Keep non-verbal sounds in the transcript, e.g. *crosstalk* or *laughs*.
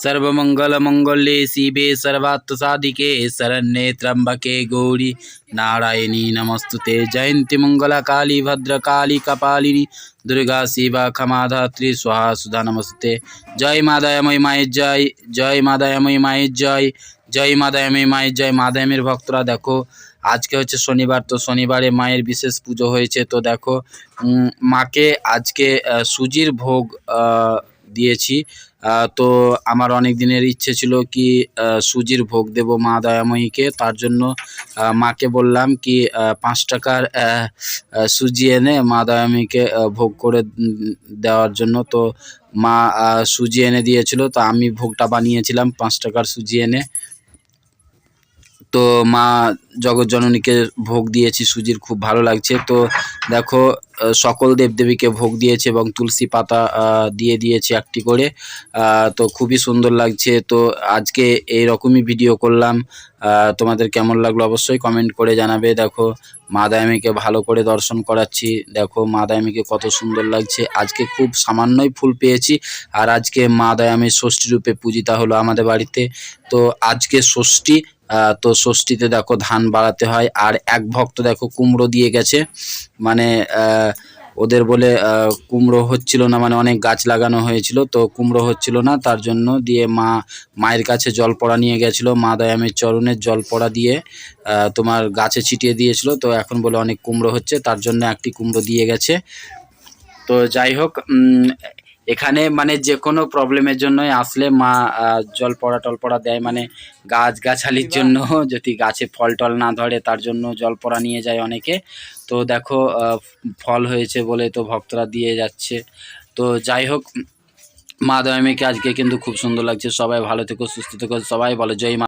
सर्वमङ्गलमङ्गल्ये शिवे सर्वार्थसाधिके शरण्ये त्र्यम्बके गौरी नारायणी नमस्तुते जयन्ति मङ्गलकाली भद्रकाली कपालिनी দুর্গা শিবা ক্ষমাধাত্রী সোহা সুধা নমস্তে জয় মা দয়াময়ী মায়ের জয় জয় মা দয়াময়ী মায়ের জয় জয় মা দয়াময়ী মায়ের জয় মা দয়ামীর ভক্তরা দেখো আজকে হচ্ছে শনিবার তো শনিবারে মায়ের বিশেষ পুজো হয়েছে তো দেখো উম, মাকে আজকে আহ, সুজির ভোগ আহ, দিয়েছি। তো আমার অনেক দিনের ইচ্ছে ছিল কি সুজির ভোগ দেব মা দয়াময়ীকে। তার জন্য মাকে বললাম কি পাঁচ টাকার সুজি এনে মা দয়াময়ীকে ভোগ করে দেওয়ার জন্য। তো মা সুজি এনে দিয়েছিল। তো আমি ভোগটা বানিয়েছিলাম, পাঁচ টাকার সুজি এনে। তো মা জগৎ জননীকে ভোগ দিয়েছি, সুজির খুব ভালো লাগছে। তো দেখো সকল দেবদেবীকে ভোগ দিয়েছে এবং তুলসী পাতা দিয়ে দিয়েছে একটি করে। তো খুবই সুন্দর লাগছে। তো আজকে এই রকমই ভিডিও করলাম। তোমাদের কেমন লাগল অবশ্যই কমেন্ট করে জানাবে। দেখো, মা দায়ামীকে ভালো করে দর্শন করাচ্ছি। দেখো, মা দায়ামীকে কত সুন্দর লাগছে। আজকে খুব সামান্যই ফুল পেয়েছি। আর আজকে মা দায়ামীর ষষ্ঠী রূপে পূজিতা হলো আমাদের বাড়িতে। তো আজকে ষষ্ঠী তো ষষ্ঠীতে দেখো ধান বাড়াতে হয়, আর এক ভক্ত দেখো কুমড়ো দিয়ে গেছে। মানে ওদের বলে কুমড়ো হচ্ছিল না মানে অনেক গাছ লাগানো হয়েছিল, তো কুমড়ো হচ্ছিল না, তার জন্য দিয়ে মা, মায়ের কাছে জল পড়া নিয়ে গেছিল, মা দয়ামের চরণের জল পড়া দিয়ে তোমার গাছে ছিটিয়ে দিয়েছিল, তো এখন বলে অনেক কুমড়ো হচ্ছে, তার জন্য একটি কুমড়ো দিয়ে গেছে। তো যাই হোক এখানে মানে যে কোনো প্রবলেমের জন্যই আসলে মা জল পড়া টল পড়া দেয় মানে গাছ গাছালির জন্য *laughs* যদি গাছে ফল টল না ধরে তার জন্য জল পড়া নিয়ে যায় অনেকে। তো দেখো ফল হয়েছে বলে তো ভক্তরা দিয়ে যাচ্ছে। তো যাই হোক মা দয়ামীকে আজকে কিন্তু খুব সুন্দর লাগছে। সবাই ভালো থেকো সুস্থ থেকো সবাই বলো জয় মা